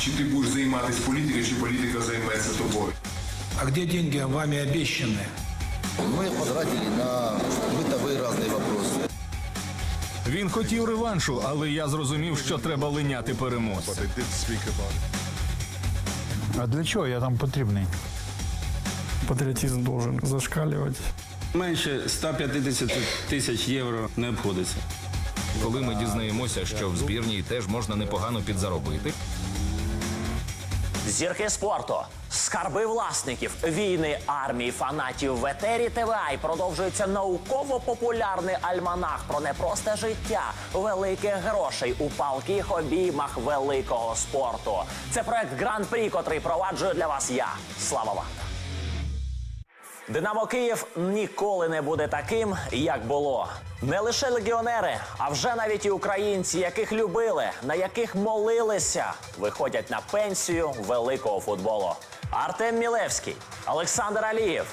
Чи ти будеш займатися політикою, чи політика займеться тобою. А где деньги вами обещанные? Мы их потратили на бытовые разные вопросы. Він хотів реваншу, але я зрозумів, що треба линяти переможця. А для чого я там потрібний? Патріотизм должен зашкалювати. Менше 150 тисяч євро не обходиться. Коли ми дізнаємося, що в збірній теж можна непогано підзаробити, Зірки спорту, скарби власників, війни, армії, фанатів в етері ТВА продовжується науково-популярний альманах про непросте життя великих грошей у палких обіймах великого спорту. Це проект Гран-прі, котрий проваджую для вас я, Слава Ванда. Динамо Київ ніколи не буде таким, як було. Не лише легіонери, а вже навіть і українці, яких любили, на яких молилися, виходять на пенсію великого футболу. Артем Мілевський, Олександр Алієв,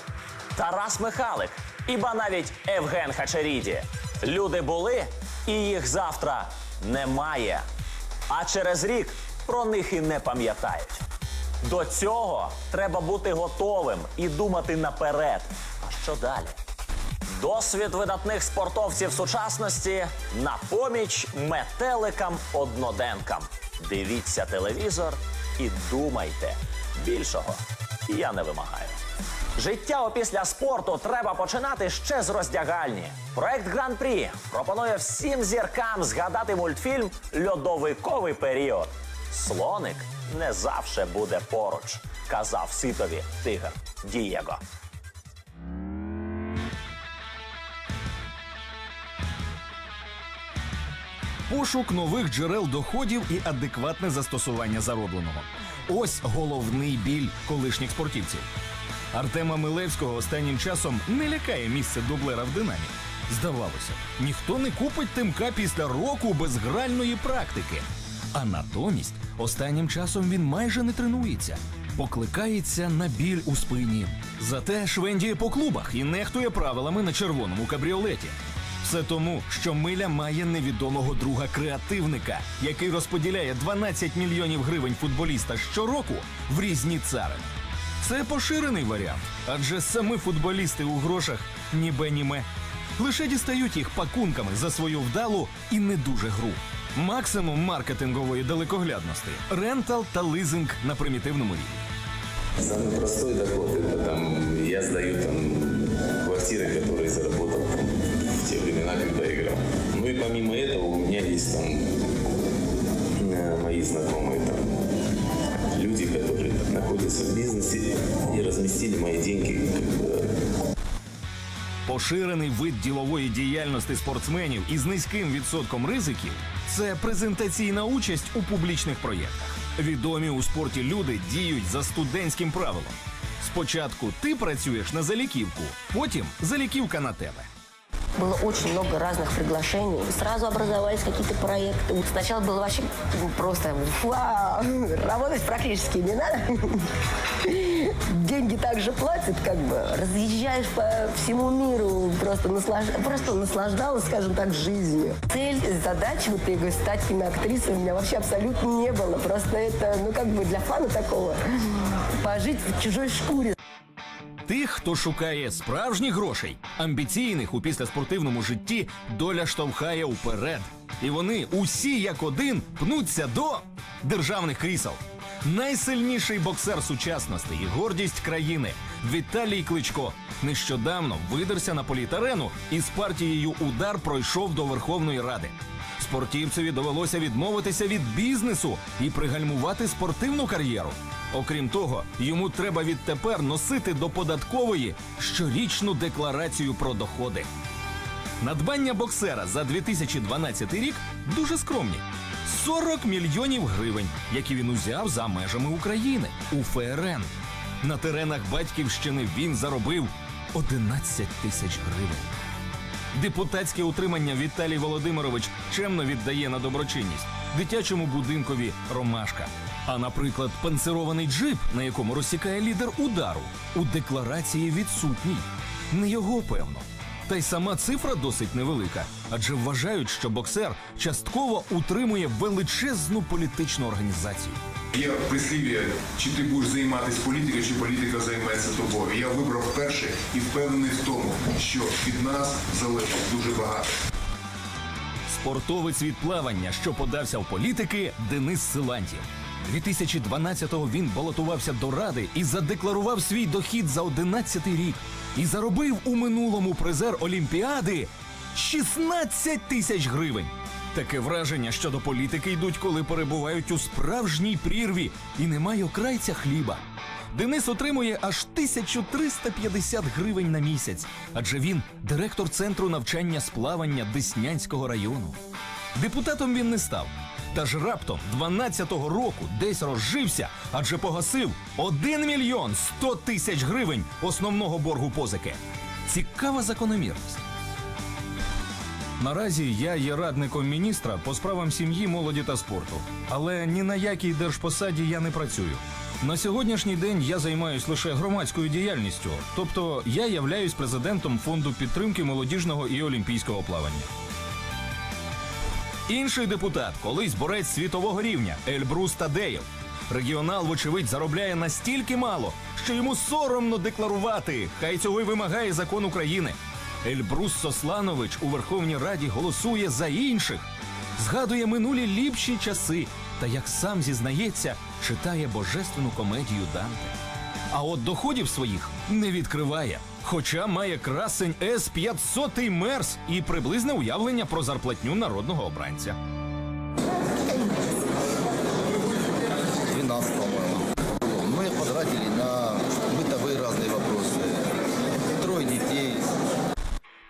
Тарас Михалик, іба навіть Евген Хачеріді. Люди були, і їх завтра немає. А через рік про них і не пам'ятають. До цього треба бути готовим і думати наперед. А що далі? Досвід видатних спортовців сучасності на поміч метеликам-одноденкам. Дивіться телевізор і думайте. Більшого я не вимагаю. Життя опісля спорту треба починати ще з роздягальні. Проект Гран-прі пропонує всім зіркам згадати мультфільм Льодовиковий період. Слоник не завше буде поруч, казав ситові тигр Дієго. Пошук нових джерел доходів і адекватне застосування заробленого. Ось головний біль колишніх спортівців. Артема Милевського останнім часом не лякає місце дублера в динамі. Здавалося, ніхто не купить тимка після року безгральної практики. А натомість останнім часом він майже не тренується, покликається на біль у спині. Зате швендіє по клубах і нехтує правилами на червоному кабріолеті. Все тому, що миля має невідомого друга креативника, який розподіляє 12 мільйонів гривень футболіста щороку в різні царини. Це поширений варіант, адже самі футболісти у грошах ніби німе. Лише дістають їх пакунками за свою вдалу і не дуже гру. Максимум маркетингової далекоглядності рентал та лизинг на примітивному рівні. Самый простой доход это там я сдаю там квартиры, которые заработал помимо этого у меня есть там э, мои знакомые там люди, которые находятся в бизнесе и разместили мои деньги как бы, Поширений вид ділової діяльності спортсменів із низьким відсотком ризиків це презентаційна участь у публічних проєктах. Відомі у спорті люди діють за студентським правилом. Спочатку ти працюєш на заліківку, потім заліківка на тебе. Было очень много разных приглашений. Сразу образовались какие-то проекты. Вот Сначала было вообще просто вау, работать практически не надо. Деньги также платят, как бы. Разъезжаешь по всему миру, просто, наслаж- просто наслаждалась, скажем так, жизнью. Цель, задача, вот я говорю, стать киноактрисой у меня вообще абсолютно не было. Просто это, ну как бы для фана такого, пожить в чужой шкуре. Тих, хто шукає справжніх грошей, амбіційних у післяспортивному житті, доля штовхає уперед. І вони усі як один пнуться до державних крісел. Найсильніший боксер сучасності і гордість країни Віталій Кличко нещодавно видерся на політарену і з партією удар пройшов до Верховної Ради. Спортівцеві довелося відмовитися від бізнесу і пригальмувати спортивну кар'єру. Окрім того, йому треба відтепер носити до податкової щорічну декларацію про доходи. Надбання боксера за 2012 рік дуже скромні: 40 мільйонів гривень, які він узяв за межами України у ФРН. На теренах батьківщини він заробив 11 тисяч гривень. Депутатське утримання Віталій Володимирович чемно віддає на доброчинність дитячому будинкові Ромашка. А, наприклад, панцирований джип, на якому розсікає лідер удару, у декларації відсутній. Не його певно. Та й сама цифра досить невелика, адже вважають, що боксер частково утримує величезну політичну організацію. Є прислів'я, чи ти будеш займатися політикою, чи політика займеться тобою. Я вибрав перше і впевнений в тому, що від нас залежить дуже багато. Спортовець від плавання, що подався в політики, Денис Силантів. 2012-го він балотувався до ради і задекларував свій дохід за 11 рік. І заробив у минулому призер Олімпіади 16 тисяч гривень. Таке враження, що до політики йдуть, коли перебувають у справжній прірві і немає окрайця хліба. Денис отримує аж 1350 гривень на місяць, адже він директор центру навчання з плавання Деснянського району. Депутатом він не став. Та ж раптом 12-го року десь розжився, адже погасив 1 мільйон 100 тисяч гривень основного боргу позики. Цікава закономірність. Наразі я є радником міністра по справам сім'ї, молоді та спорту. Але ні на якій держпосаді я не працюю. На сьогоднішній день я займаюсь лише громадською діяльністю, тобто я являюсь президентом фонду підтримки молодіжного і олімпійського плавання. Інший депутат, колись борець світового рівня Ельбрус Тадеєв. Регіонал, вочевидь, заробляє настільки мало, що йому соромно декларувати. Хай цього й вимагає закон України. Ельбрус Сосланович у Верховній Раді голосує за інших, згадує минулі ліпші часи та, як сам зізнається, читає божественну комедію Данте. А от доходів своїх не відкриває Хоча має красень С 500 Мерс і приблизне уявлення про зарплатню народного обранця. 12, по-моему. Мы потратили на бытовые разные вопросы. Трое детей.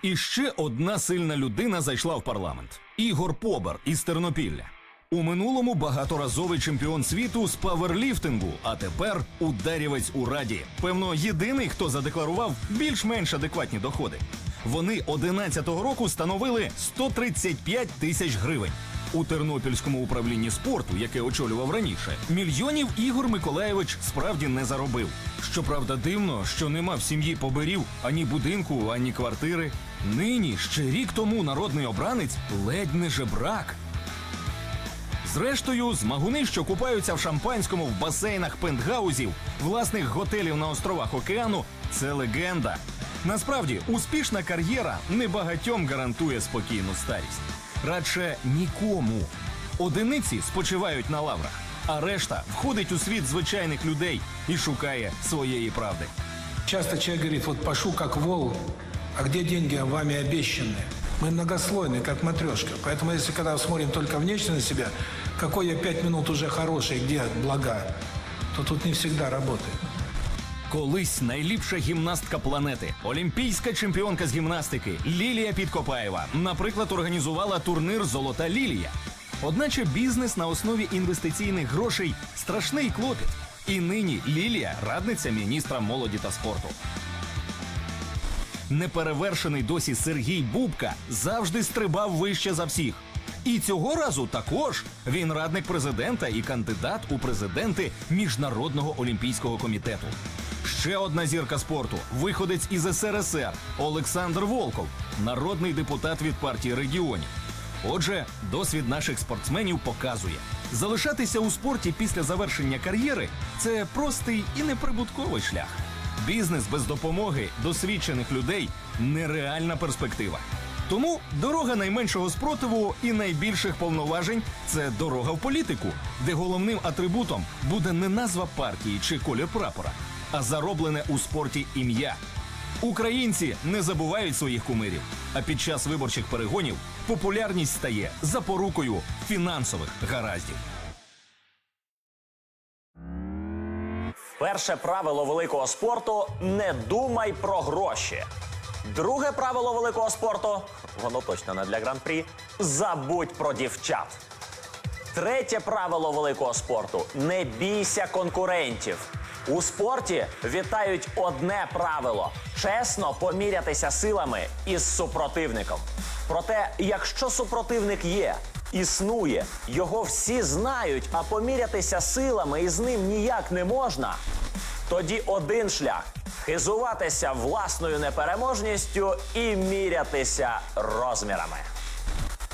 І ще одна сильна людина зайшла в парламент: Ігор Побер із Тернопілля. У минулому багаторазовий чемпіон світу з паверліфтингу, а тепер ударівець у раді. Певно, єдиний, хто задекларував більш-менш адекватні доходи. Вони 11-го року становили 135 тисяч гривень. У Тернопільському управлінні спорту, яке очолював раніше, мільйонів Ігор Миколаєвич справді не заробив. Щоправда, дивно, що нема в сім'ї поберів ані будинку, ані квартири. Нині ще рік тому народний обранець ледь не жебрак. Зрештою, змагуни, що купаються в шампанському в басейнах пентгаузів, власних готелів на островах океану, це легенда. Насправді, успішна кар'єра небагатьом гарантує спокійну старість. Радше нікому. Одиниці спочивають на лаврах, а решта входить у світ звичайних людей і шукає своєї правди. Часто человек говорит, вот пашу как вол, а где деньги вами обещанные? Мы многослойные, как матрешка. Поэтому если когда смотрим только внешне на себя, какой я пять минут уже хороший, где блага, то тут не всегда работает. Колись найліпша гімнастка планети, олімпійська чемпіонка з гімнастики Лілія Підкопаєва, наприклад, організувала турнир Золота Лілія. Одначе бізнес на основі інвестиційних грошей страшний клопіт. І нині Лілія радниця міністра молоді та спорту. Неперевершений досі Сергій Бубка завжди стрибав вище за всіх. І цього разу також він радник президента і кандидат у президенти Міжнародного олімпійського комітету. Ще одна зірка спорту, виходець із СРСР Олександр Волков, народний депутат від партії регіонів. Отже, досвід наших спортсменів показує, залишатися у спорті після завершення кар'єри це простий і неприбутковий шлях. Бізнес без допомоги досвідчених людей нереальна перспектива. Тому дорога найменшого спротиву і найбільших повноважень це дорога в політику, де головним атрибутом буде не назва партії чи колір прапора, а зароблене у спорті ім'я. Українці не забувають своїх кумирів, а під час виборчих перегонів популярність стає запорукою фінансових гараздів. Перше правило великого спорту не думай про гроші. Друге правило великого спорту воно точно не для гран-прі. Забудь про дівчат. Третє правило великого спорту не бійся конкурентів. У спорті вітають одне правило чесно помірятися силами із супротивником. Проте, якщо супротивник є, існує, його всі знають, а помірятися силами із ним ніяк не можна, тоді один шлях хизуватися власною непереможністю і мірятися розмірами.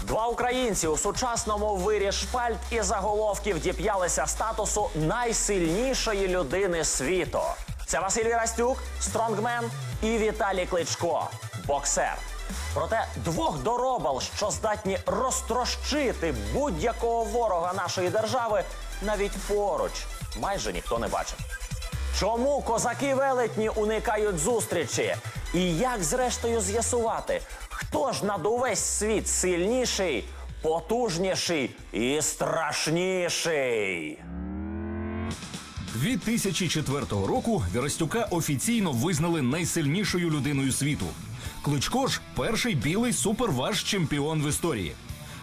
Два українці у сучасному вирі шпальт і заголовків діп'ялися статусу найсильнішої людини світу. Це Василь Вірастюк, стронгмен, і Віталій Кличко, боксер. Проте двох доробал, що здатні розтрощити будь-якого ворога нашої держави, навіть поруч майже ніхто не бачив. Чому козаки велетні уникають зустрічі? І як зрештою з'ясувати, хто ж над увесь світ сильніший, потужніший і страшніший? 2004 року Вірастюка офіційно визнали найсильнішою людиною світу. Кличко ж перший білий суперваж чемпіон в історії.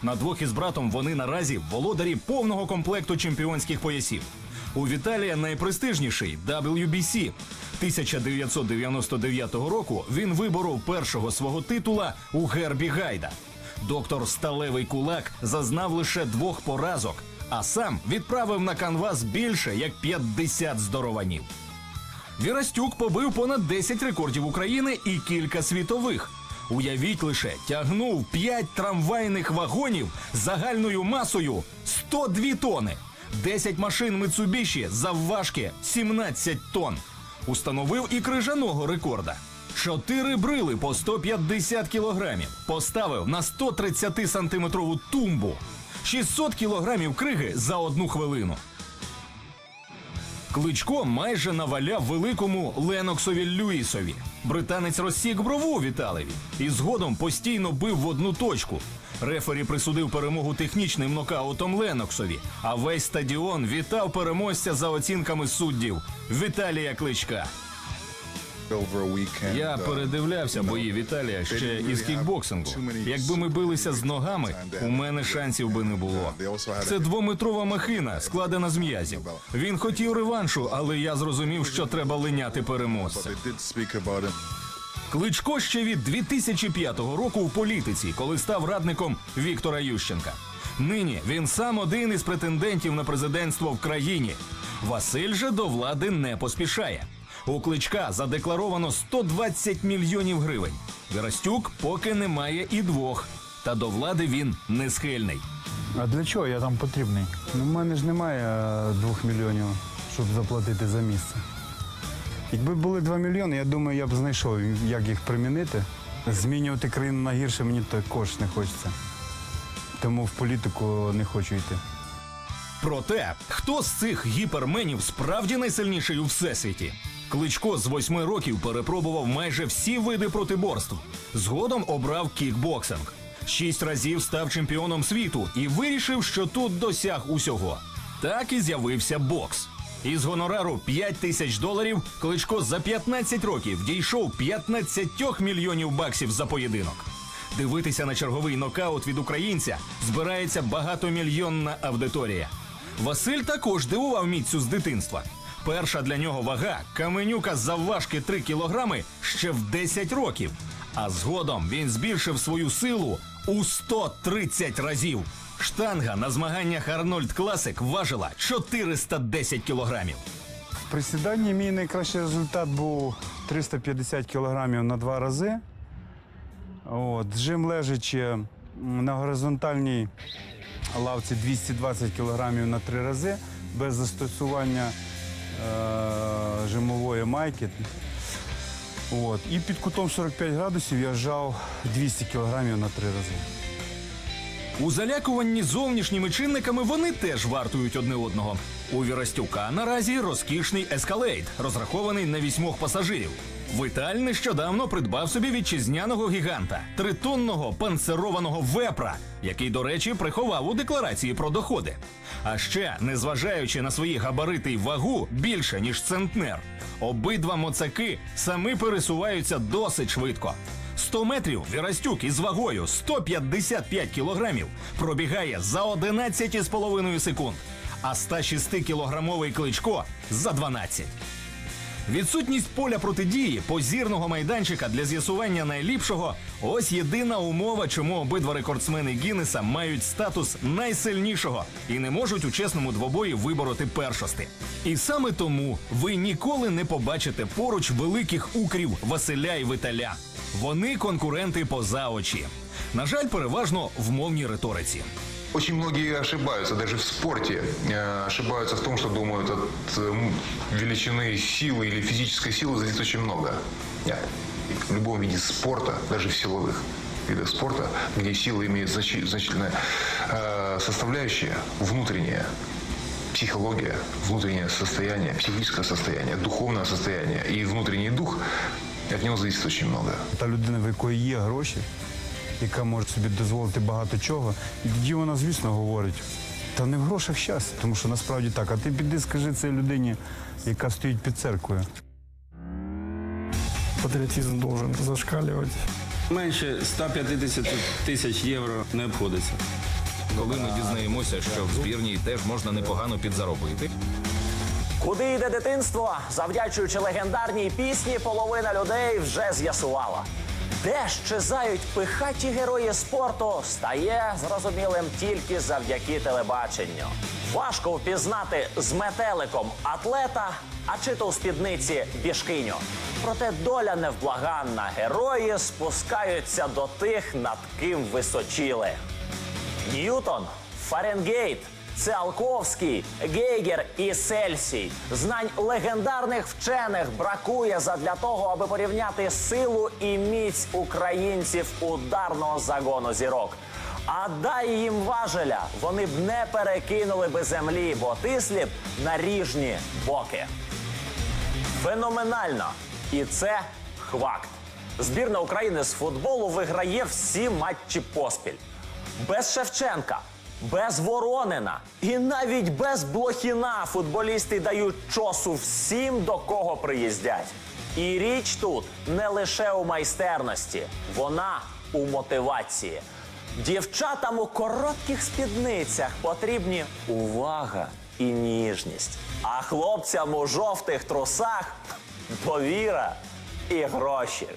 На двох із братом вони наразі володарі повного комплекту чемпіонських поясів. У Віталія найпрестижніший WBC. 1999 року він виборов першого свого титула у гербі Гайда. Доктор Сталевий Кулак зазнав лише двох поразок, а сам відправив на канвас більше як 50 здорованів. Вірастюк побив понад 10 рекордів України і кілька світових. Уявіть лише, тягнув 5 трамвайних вагонів загальною масою 102 тони, 10 машин Mitsubishi завважки 17 тонн. Установив і крижаного рекорда. Чотири брили по 150 кілограмів. Поставив на 130 сантиметрову тумбу. 600 кілограмів криги за одну хвилину. Кличко майже наваляв великому Леноксові Люїсові. Британець розсік брову Віталеві і згодом постійно бив в одну точку. Рефері присудив перемогу технічним нокаутом Леноксові, а весь стадіон вітав переможця за оцінками суддів Віталія Кличка. Я передивлявся бої Віталія ще із кікбоксингу. Якби ми билися з ногами, у мене шансів би не було. Це двометрова махина, складена з м'язів. Він хотів реваншу, але я зрозумів, що треба линяти переможця. Кличко ще від 2005 року в політиці, коли став радником Віктора Ющенка. Нині він сам один із претендентів на президентство в країні. Василь же до влади не поспішає. У кличка задекларовано 120 мільйонів гривень. Вірастюк поки не має і двох. Та до влади він не схильний. А для чого я там потрібний? Ну, в мене ж немає е, двох мільйонів, щоб заплатити за місце. Якби були 2 мільйони, я думаю, я б знайшов, як їх примінити. Змінювати країну на гірше мені також не хочеться. Тому в політику не хочу йти. Проте, хто з цих гіперменів справді найсильніший у всесвіті? Кличко з восьми років перепробував майже всі види протиборств. Згодом обрав кікбоксинг. Шість разів став чемпіоном світу і вирішив, що тут досяг усього. Так і з'явився бокс. Із гонорару 5 тисяч доларів Кличко за 15 років дійшов 15 мільйонів баксів за поєдинок. Дивитися на черговий нокаут від українця збирається багатомільйонна аудиторія. Василь також дивував міцю з дитинства. Перша для нього вага каменюка завважки 3 кілограми ще в 10 років. А згодом він збільшив свою силу у 130 разів. Штанга на змаганнях Арнольд Класик важила 410 кілограмів. В присіданні мій найкращий результат був 350 кілограмів на два рази. От, жим лежачи на горизонтальній лавці 220 кілограмів на три рази без застосування е- жимової майки. От. І під кутом 45 градусів я жав 200 кілограмів на три рази. У залякуванні зовнішніми чинниками вони теж вартують одне одного. У Вірастюка наразі розкішний ескалейт, розрахований на вісьмох пасажирів. Віталь нещодавно придбав собі вітчизняного гіганта, тритонного панцерованого вепра, який, до речі, приховав у декларації про доходи. А ще, незважаючи на свої габарити й вагу більше ніж центнер, обидва моцаки самі пересуваються досить швидко. 100 метрів Вірастюк із вагою 155 кілограмів пробігає за 11,5 секунд, а 106-кілограмовий кличко за 12. Відсутність поля протидії, позірного майданчика для з'ясування найліпшого ось єдина умова, чому обидва рекордсмени Гіннеса мають статус найсильнішого і не можуть у чесному двобої вибороти першости. І саме тому ви ніколи не побачите поруч великих укрів Василя і Виталя. Вони конкуренти поза очі. На жаль, переважно в мовній риториці. Очень многие ошибаются, даже в спорте, э, ошибаются в том, что думают от э, м, величины силы или физической силы зависит очень много. Нет. В любом виде спорта, даже в силовых видах спорта, где сила имеет значи- значительная э, составляющая, внутренняя, психология, внутреннее состояние, психическое состояние, духовное состояние и внутренний дух, от него зависит очень много. Та людина, в якої є гроші, яка може собі дозволити багато чого, і тоді вона, звісно, говорить. Та не в грошах щастя, тому що насправді так. А ти піди скажи цій людині, яка стоїть під церквою. Патриотизм должен зашкаливать. Менше 150 тисяч євро не обходиться. Коли ми дізнаємося, що в збірній теж можна непогано підзаробити, Куди йде дитинство, завдячуючи легендарній пісні, половина людей вже з'ясувала. Де щезають пихаті герої спорту, стає зрозумілим тільки завдяки телебаченню. Важко впізнати з метеликом атлета, а чи то у спідниці бішкиню. Проте доля невблаганна. Герої спускаються до тих, над ким височили. Ньютон, Фаренгейт, Циолковський, Гейгер і Сельсій. Знань легендарних вчених бракує задля того, аби порівняти силу і міць українців ударного загону зірок. А дай їм важеля, вони б не перекинули би землі, бо тислі б на ріжні боки. Феноменально. І це хвакт. Збірна України з футболу виграє всі матчі поспіль. Без Шевченка, без Воронина і навіть без Блохіна футболісти дають чосу всім, до кого приїздять. І річ тут не лише у майстерності, вона у мотивації. Дівчатам у коротких спідницях потрібні увага і ніжність. А хлопцям у жовтих трусах довіра і гроші.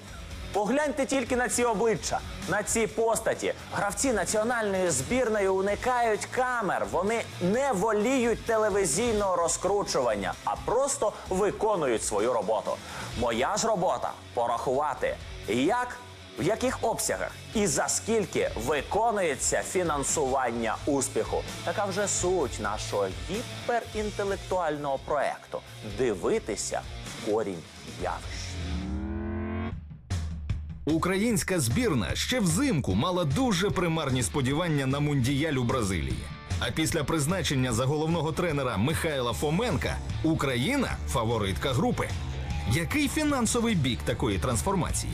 Погляньте тільки на ці обличчя, на ці постаті. Гравці національної збірної уникають камер. Вони не воліють телевізійного розкручування, а просто виконують свою роботу. Моя ж робота порахувати, як, в яких обсягах і за скільки виконується фінансування успіху. Така вже суть нашого гіперінтелектуального проекту дивитися в корінь явищ. Українська збірна ще взимку мала дуже примарні сподівання на мундіяль у Бразилії. А після призначення за головного тренера Михайла Фоменка Україна фаворитка групи. Який фінансовий бік такої трансформації?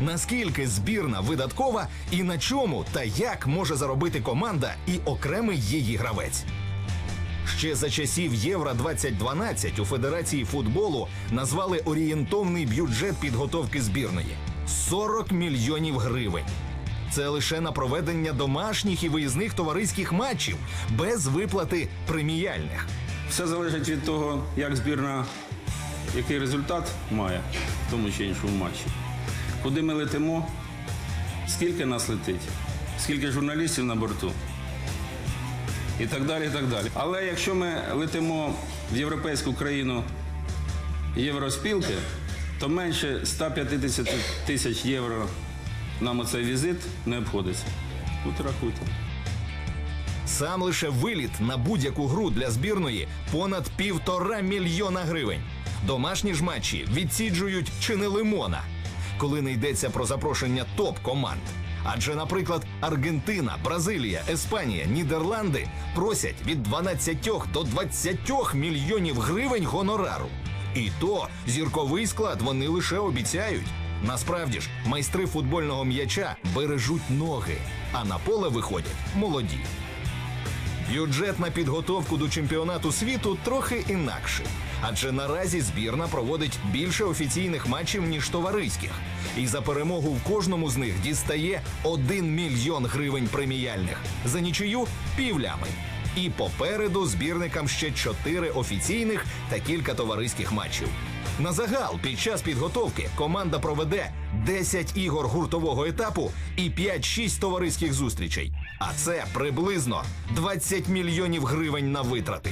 Наскільки збірна видаткова і на чому та як може заробити команда і окремий її гравець? Ще за часів Євро 2012 у Федерації футболу назвали орієнтовний бюджет підготовки збірної 40 мільйонів гривень. Це лише на проведення домашніх і виїзних товариських матчів без виплати преміяльних. Все залежить від того, як збірна, який результат має в тому чи іншому матчі. Куди ми летимо, скільки нас летить, скільки журналістів на борту. І так далі, і так далі. Але якщо ми летимо в європейську країну євроспілки, то менше 150 тисяч євро нам оцей візит не обходиться. Тут рахуйте. Сам лише виліт на будь-яку гру для збірної понад півтора мільйона гривень. Домашні ж матчі відсіджують чи не лимона, коли не йдеться про запрошення топ-команд. Адже, наприклад, Аргентина, Бразилія, Іспанія, Нідерланди просять від 12 до 20 мільйонів гривень гонорару. І то зірковий склад вони лише обіцяють. Насправді ж, майстри футбольного м'яча бережуть ноги, а на поле виходять молоді. Бюджет на підготовку до чемпіонату світу трохи інакший, адже наразі збірна проводить більше офіційних матчів ніж товариських, і за перемогу в кожному з них дістає 1 мільйон гривень преміяльних, за нічию півлями. І попереду збірникам ще чотири офіційних та кілька товариських матчів. На загал під час підготовки команда проведе 10 ігор гуртового етапу і 5-6 товариських зустрічей. А це приблизно 20 мільйонів гривень на витрати.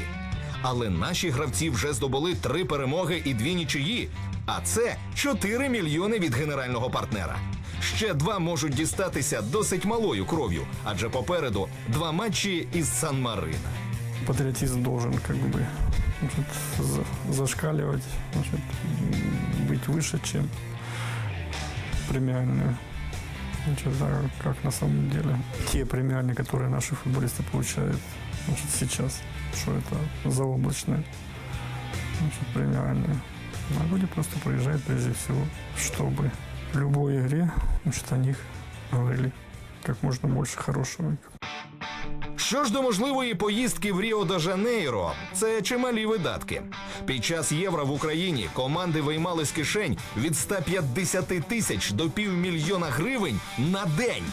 Але наші гравці вже здобули три перемоги і дві нічиї. А це 4 мільйони від генерального партнера. Ще два можуть дістатися досить малою кров'ю, адже попереду два матчі із Сан-Марина. Патриотизм должен как бы значит, за- зашкаливать, значит, м, быть выше, чем премиальные. Значит, да, как на самом деле. Те премиальные, которые наши футболисты получают значит, сейчас, что это заоблачные значит, премиальные. А люди просто приезжают прежде всего, чтобы в любой игре значит, о них говорили как можно больше хорошего. Що ж до можливої поїздки в Ріо де Жанейро, це чималі видатки. Під час євро в Україні команди виймали з кишень від 150 тисяч до півмільйона гривень на день.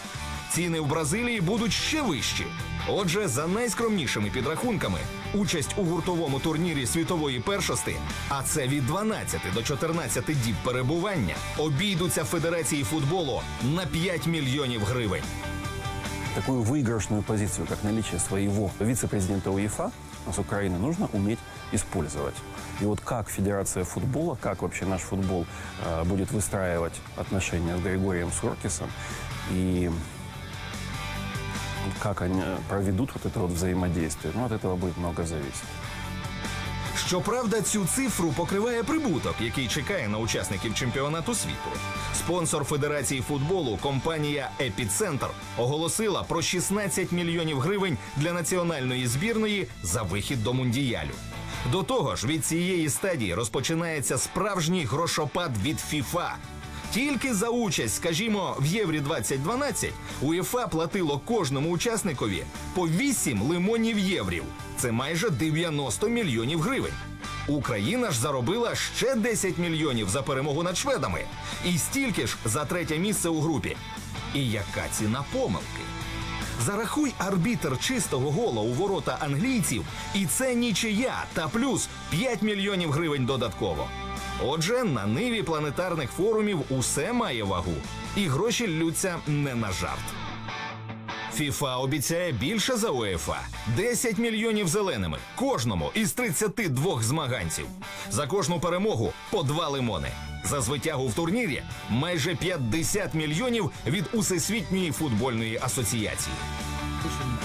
Ціни в Бразилії будуть ще вищі. Отже, за найскромнішими підрахунками, участь у гуртовому турнірі світової першости, а це від 12 до 14 діб перебування, обійдуться Федерації футболу на 5 мільйонів гривень. такую выигрышную позицию, как наличие своего вице-президента УЕФА с Украины, нужно уметь использовать. И вот как Федерация футбола, как вообще наш футбол э, будет выстраивать отношения с Григорием Суркисом и как они э, проведут вот это вот взаимодействие, ну, от этого будет много зависеть. Щоправда, цю цифру покриває прибуток, який чекає на учасників чемпіонату світу. Спонсор Федерації футболу, компанія Епіцентр, оголосила про 16 мільйонів гривень для національної збірної за вихід до мундіялю. До того ж, від цієї стадії розпочинається справжній грошопад від ФІФА. Тільки за участь, скажімо, в Єврі 2012 УЄФА платило кожному учасникові по 8 лимонів єврів. Це майже 90 мільйонів гривень. Україна ж заробила ще 10 мільйонів за перемогу над шведами, і стільки ж за третє місце у групі. І яка ціна помилки? Зарахуй арбітр чистого гола у ворота англійців, і це нічия та плюс 5 мільйонів гривень додатково. Отже, на ниві планетарних форумів усе має вагу, і гроші ллються не на жарт. ФІФА обіцяє більше за УЄФА. 10 мільйонів зеленими кожному із 32 змаганців. За кожну перемогу по два лимони. За звитягу в турнірі майже 50 мільйонів від Усесвітньої футбольної асоціації.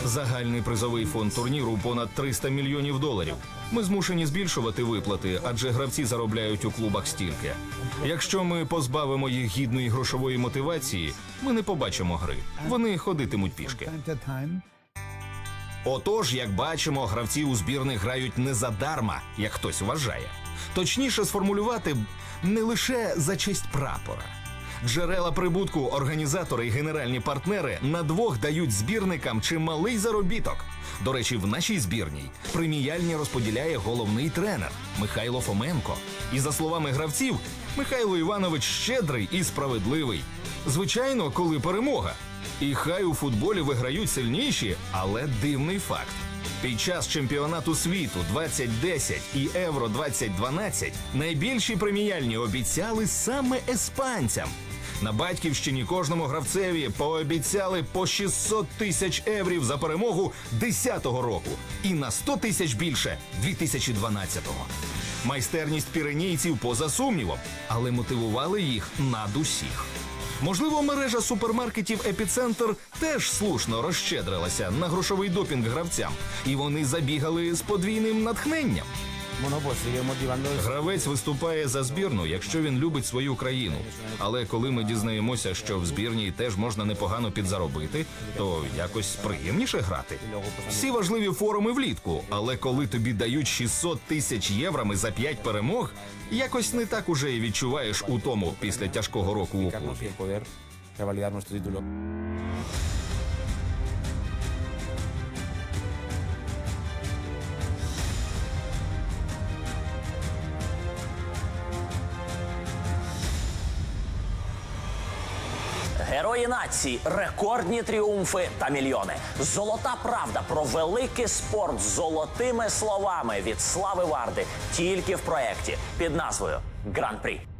Загальний призовий фонд турніру понад 300 мільйонів доларів. Ми змушені збільшувати виплати, адже гравці заробляють у клубах стільки. Якщо ми позбавимо їх гідної грошової мотивації, ми не побачимо гри. Вони ходитимуть пішки. Отож, як бачимо, гравці у збірних грають не задарма, як хтось вважає. Точніше сформулювати не лише за честь прапора. Джерела прибутку, організатори і генеральні партнери на двох дають збірникам чималий заробіток. До речі, в нашій збірній преміяльні розподіляє головний тренер Михайло Фоменко. І за словами гравців, Михайло Іванович щедрий і справедливий. Звичайно, коли перемога. І хай у футболі виграють сильніші, але дивний факт. Під час чемпіонату світу 2010 і Євро 2012 найбільші преміяльні обіцяли саме іспанцям. На батьківщині кожному гравцеві пообіцяли по 600 тисяч еврів за перемогу 10-го року і на 100 тисяч більше 2012-го. Майстерність піренійців поза сумнівом, але мотивували їх над усіх. Можливо, мережа супермаркетів Епіцентр теж слушно розщедрилася на грошовий допінг гравцям, і вони забігали з подвійним натхненням. Гравець виступає за збірну, якщо він любить свою країну. Але коли ми дізнаємося, що в збірній теж можна непогано підзаробити, то якось приємніше грати. Всі важливі форуми влітку, але коли тобі дають 600 тисяч єврами за 5 перемог, якось не так уже і відчуваєш у тому після тяжкого року у клубі. Герої нації, рекордні тріумфи та мільйони. Золота правда про великий спорт з золотими словами від Слави Варди тільки в проєкті під назвою Гран-прі.